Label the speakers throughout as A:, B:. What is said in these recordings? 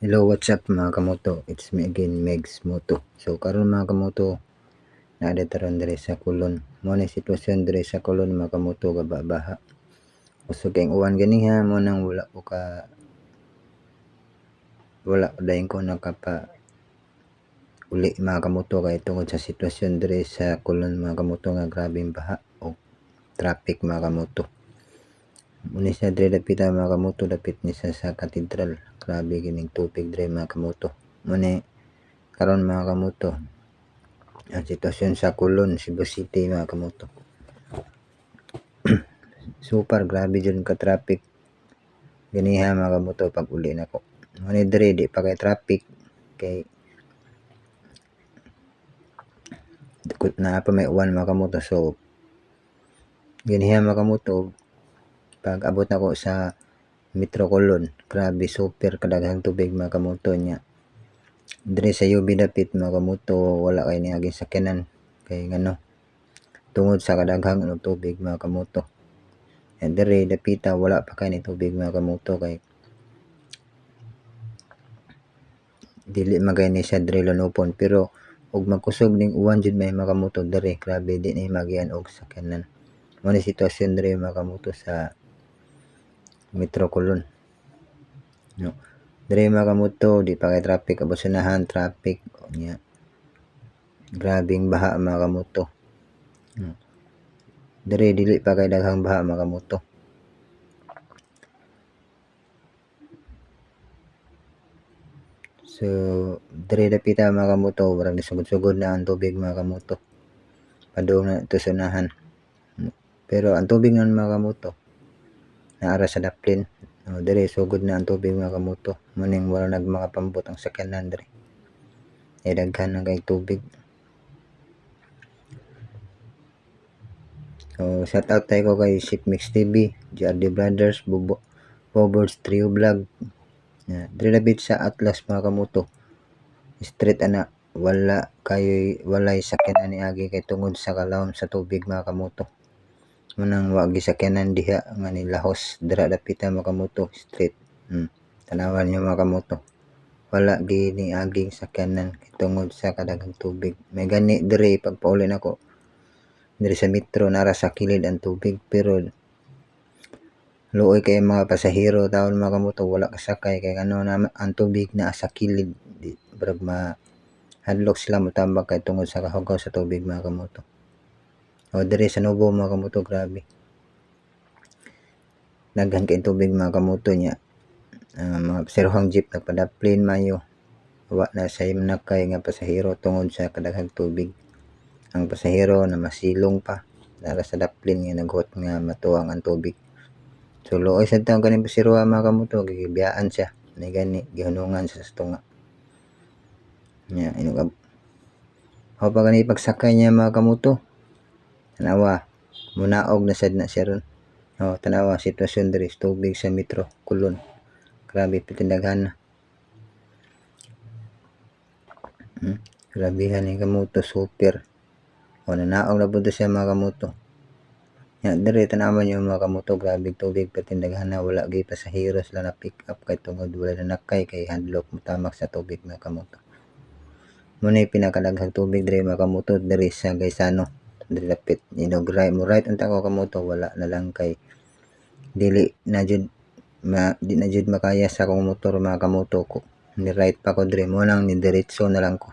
A: Hello, what's up mga kamoto? It's me again, Megs Moto. So karon mga kamoto, naadataron dire sa kulon. Mo na sitwasyon dire sa kulon mga kamoto gababaha. Usog kayong uwan ganiha mo nang wala ko ka wala dayon ko nakapa uli mga kamoto kay tungod sa sitwasyon dire sa kulon mga kamoto nga grabeng baha o traffic mga kamoto. Muna siya dire dapita mga kamoto dapit ni sa sa katedral. Grabe gining tubig dire mga kamoto. Muna karon mga kamoto ang sitwasyon sa Kulon, Cebu City mga kamoto. Super grabe dyan ka traffic. Ganiha mga kamoto pag uli na ko. Muna dire di pa kay traffic kay na pa may uwan mga kamoto so ganiha mga kamoto pag abot nako sa Metro Colon grabe super kadaghang tubig mga kamoto niya. Dire sa UB dapit mga kamoto wala kay niaging sakyanan. Kay ngano tungod sa kadaghang ano, tubig mga kamoto and dire dapita wala pa kay ni tubig mga kamoto kay dili magay ni siya dire lanupon. Pero ug magkusog ning uwan jud may mga kamoto dire grabe di ni magian og sakyanan. Mo ni sitwasyon dire mga kamoto sa Metro Colon. No. Dire mga kamoto, di pa kay traffic, abusunahan, traffic. Nya. Grabing baha mga kamoto. No. Dire dili pa kay daghang baha mga kamoto. So, dire dapita mga kamoto, barang nisugod-sugod na ang tubig mga kamoto. Padung na ito sunahan. Pero ang tubig nun mga kamoto, naara sa daplin no, dire sugod na ang tubig mga kamoto muning wala nag mga pambot ang sakyanan dire ay daghan na kay tubig. So shout out tayo ko kay Ship Mix TV JRD Brothers Bobo Bobers Trio Vlog. Yeah. dire labit sa Atlas mga kamoto street ana wala kay walay sakyanan ni agi kay tungod sa kalawom sa tubig mga kamoto manang wa gisakyanan diha nga nilahos dira dapita makamoto street. Hmm. tanawan niyo makamoto wala gini aging sakyanan tungod sa kadagang tubig. May gani dire pagpauli nako. Dire sa metro nara sa kilid ang tubig pero luoy kay mga pasahero taon mga kamoto wala kasakay. Kay ano na ang tubig na sa kilid brag ma hadlok sila motambag kay tungod sa kahugaw sa tubig mga kamoto o dire sa Novo mga kamoto grabe. Naghan kay tubig mga kamoto niya. Uh, mga serohang jeep nagpadaplin mayo. Wa na sa nakay nga pasahero tungod sa kadaghang tubig. Ang pasahero na masilong pa dara sa daplin nga naghot nga matuwang ang tubig. So looy sa taong kaning pasiro mga kamoto gigibiyaan siya. Ni gani gihunungan sa tunga. Nya ino ka pa gani pagsakay niya mga kamoto tanawa. Munaog na sad na siya ron. Oh, tanawa. Sitwasyon diri. Tubig sa metro. Kulon. Grabe pitindaghan na. Hmm? grabehan ni kamuto super. O nanaog na punto siya mga kamuto ya diri tanaman yung mga kamuto grabe tubig pitindaghan na. Wala gay pasahero sila na pick up kay tungod. Wala na nakay kay handlock. Mutamak sa tubig mga kamuto muna pinakadaghang tubig diri mga kamuto diri sa Gaisano dilapit inog right mo right unta ko kamoto wala na lang kay dili na jud ma di na jud makaya sa akong motor mga kamoto ko. Ni right pa ko dire mo nang ni diretso na lang ko.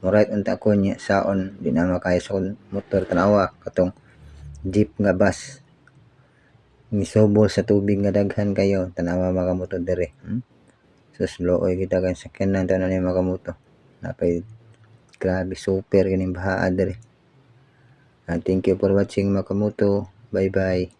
A: Mo right unta ko niya saon di na makaya sa akong motor tanawa katong jeep nga bus. Misubol sa tubig nga daghan kayo tanawa mga kamoto dire hmm? so slow oy kita kan sakyanan tanan ni mga kamoto napay grabe super ganing bahaa dire Uh, thank you for watching Makamoto. Bye-bye.